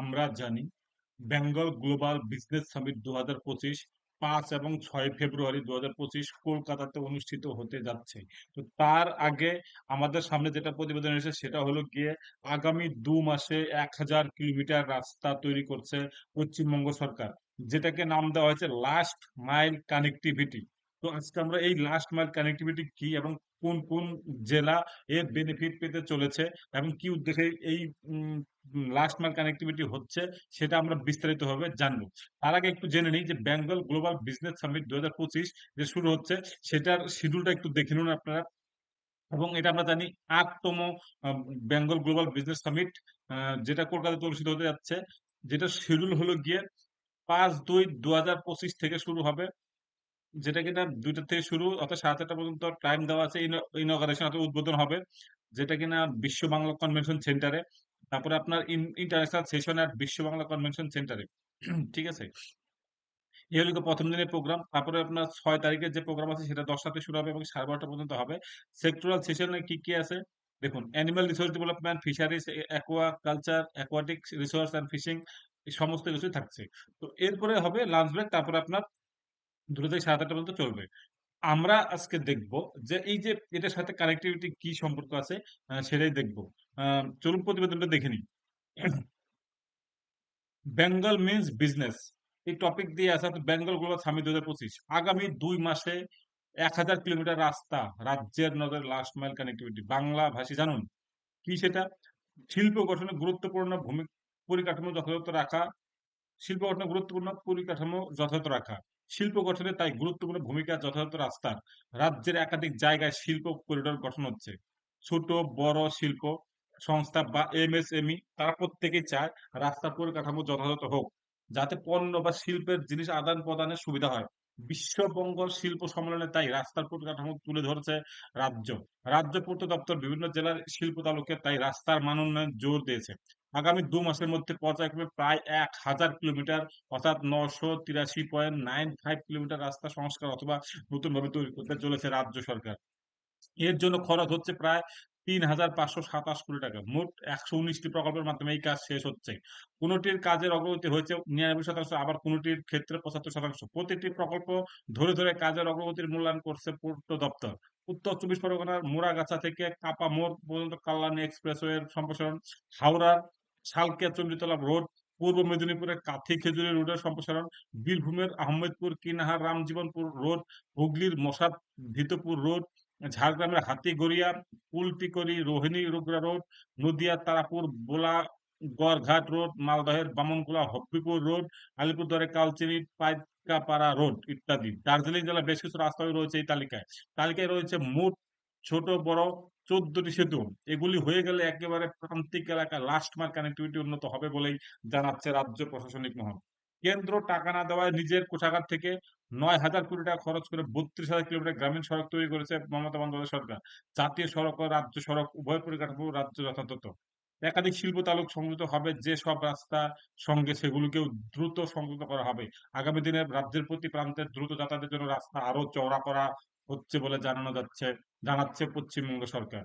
আমরা জানি Bengal global business summit দু হাজার পঁচিশ পাঁচ এবং ছয় ফেব্রুয়ারি দু হাজার পঁচিশ কলকাতাতে অনুষ্ঠিত হতে যাচ্ছে। তো তার আগে আমাদের সামনে যেটা প্রতিবেদন এসেছে সেটা হলো গিয়ে আগামী দু মাসে এক হাজার কিলোমিটার রাস্তা তৈরি করছে পশ্চিমবঙ্গ সরকার, যেটাকে নাম দেওয়া হয়েছে লাস্ট মাইল কানেক্টিভিটি তো আজকে আমরা এই লাস্ট মাইল কানেক্টিভিটি কি এবং কোন কোন জেলা এর বেনিফিট পেতে চলেছে এবং কি উদ্দেশ্যে এই লাস্ট মাইল কানেক্টিভিটি হচ্ছে সেটা আমরা বিস্তারিতভাবে জানব। তার আগে একটু জেনে নিই যে বেঙ্গল গ্লোবাল বিজনেস সামিট দু হাজার পঁচিশ যে শুরু হচ্ছে সেটার শিডিউলটা একটু দেখে নিন আপনারা। এবং এটা আমরা জানি আটতম বেঙ্গল গ্লোবাল বিজনেস সামিট যেটা কলকাতাতে অনুষ্ঠিত হতে যাচ্ছে। যেটা শিডিউল হলো গিয়ে পাঁচ দুই দু থেকে শুরু হবে। যেটা কিনা দুইটা থেকে শুরু অর্থাৎ সাড়ে চারটা পর্যন্ত টাইম দেওয়া আছে ইনগারেশন অর্থাৎ উদ্বোধন হবে। যেটা কিনা বিশ্ব বাংলা কনভেনশন সেন্টারে তারপরে আপনার ইন্টারন্যাশনাল সেশন আর বিশ্ব বাংলা কনভেনশন সেন্টারে ঠিক আছে? এই হলো প্রথম দিনের প্রোগ্রাম তারপরে আপনার ছয় তারিখের যে প্রোগ্রাম আছে, সেটা দশটাতে শুরু হবে এবং সাড়ে বারোটা পর্যন্ত হবে। সেক্টরাল সেশনে কি কি আছে? দেখুন animal resource development fisheries aquaculture aquatic resource and fishing সমস্ত কিছুই থাকছে। তো এরপরে হবে লাঞ্চ ব্রেক তারপরে আপনার দুটো থেকে সাড়ে আটটা পর্যন্ত চলবে। আমরা আজকে দেখব যে এই যে এটার সাথে কানেক্টিভিটি কি সম্পর্ক আছে সেটাই দেখব। চলুন প্রতিবেদনটা দেখে নিই। বেঙ্গল মিনস বিজনেস এই টপিক দিয়ে আসা বেঙ্গল গ্লোবাল সামিট দু হাজার পঁচিশ। আগামী দুই মাসে এক হাজার কিলোমিটার রাস্তা রাজ্যের নগরের লাস্ট মাইল কানেক্টিভিটি বাংলা ভাষী জানুন। কি সেটা? শিল্প গঠনে গুরুত্বপূর্ণ ভূমি পরিকাঠামো যথাযথ রাখা। শিল্প গঠনে গুরুত্বপূর্ণ পরিকাঠামো যথাযথ রাখা। শিল্প গঠনে তাই গুরুত্বপূর্ণ ভূমিকা যথাযথ রাস্তার রাজ্যের একাধিক জায়গায় শিল্প করিডোর গঠন হচ্ছে। ছোট, বড় শিল্প সংস্থা বা এমএসএমই তারা প্রত্যেকেই চায় রাস্তা পরিকাঠামো যথাযথ হোক, যাতে পণ্য বা শিল্পের জিনিস আদান প্রদানের সুবিধা হয়। বিশ্ববঙ্গ শিল্প সম্মেলনে তাই রাস্তার পরিকাঠামো তুলে ধরেছে রাজ্য। রাজ্য পূর্ত দপ্তর বিভিন্ন জেলার শিল্প তালুকে তাই রাস্তার মান উন্নয়ন জোর দিয়েছে। আগামী দু মাসের মধ্যে পর্যায়ক্রমে প্রায় এক হাজার কিলোমিটার, অর্থাৎ নশো তিরাশি পয়েন্ট নাইন ফাইভ কিলোমিটার রাস্তা সংস্কার অথবা নতুনভাবে তৈরি করতে চলেছে রাজ্য সরকার। এর জন্য খরচ হচ্ছে প্রায় তিন হাজার পাঁচশো সাতাশ কোটি টাকা। মোট একশো উনিশটি প্রকল্পের মাধ্যমে এই কাজ শেষ হচ্ছে। কোনোটির কাজের অগ্রগতি হয়েছে নিরানব্বই শতাংশ, আবার কোনোটির ক্ষেত্রে পঁচাত্তর শতাংশ? প্রতিটি প্রকল্প ধরে ধরে কাজের অগ্রগতির মূল্যায়ন করছে পূর্ত দপ্তর। উত্তর চব্বিশ পরগনার মোড়াগাছা থেকে কাপা মোড় পর্যন্ত কল্যাণী এক্সপ্রেসওয়ের সম্প্রসারণ, হাওড়ার শালকিয়া চণ্ডীতলা রোড, পূর্ব মেদিনীপুরের কাথি খেজুরি রোডের সম্প্রসারণ, বীরভূমের আহমেদপুর কিনাহার রামজীবনপুর রোড, হুগলির মশাদ ভিতপুর রোড, ঝাড়গ্রামের হাতিগড়িয়া পুলটিকরি রোহিণী রুগরা রোড নদিয়া তারাপুর, বোলা, গড়ঘাট রোড, মালদহের বামনকুলা, হব্বিপুর রোড আলিপুরদুয়ারে কালচিনি, পাইকাপাড়া রোড ইত্যাদি। দার্জিলিং জেলার বেশ কিছু রাস্তায় রয়েছে এই তালিকায়। তালিকায় রয়েছে মোট ছোট, বড়, চোদ্দটি সেতু। এগুলি হয়ে গেলে একেবারে প্রান্তিক এলাকা লাস্ট মার কানেক্টিভিটি উন্নত হবে বলেই জানাচ্ছে রাজ্য প্রশাসনিক মহল। কেন্দ্র টাকা না দেওয়ায় নিজের কোষাগার থেকে নয় হাজার কোটি টাকা খরচ করে বত্রিশ হাজার কিলোমিটার গ্রামীণ সড়ক তৈরি করেছে মমতা বন্দ্যোপাধ্যায় সরকার। জাতীয় সড়ক ও রাজ্য সড়ক উভয় পরিকাঠামো রাজ্য যথাযথ। একাধিক শিল্প তালুক সংযুক্ত হবে, যে সব রাস্তা সঙ্গে সেগুলোকেও দ্রুত সংযুক্ত করা হবে। আগামী দিনে রাজ্যের প্রতি প্রান্তের দ্রুত যাতায়াতের জন্য রাস্তা আরও চওড়া করা হচ্ছে বলে জানানো যাচ্ছে, জানাচ্ছে পশ্চিমবঙ্গ সরকার।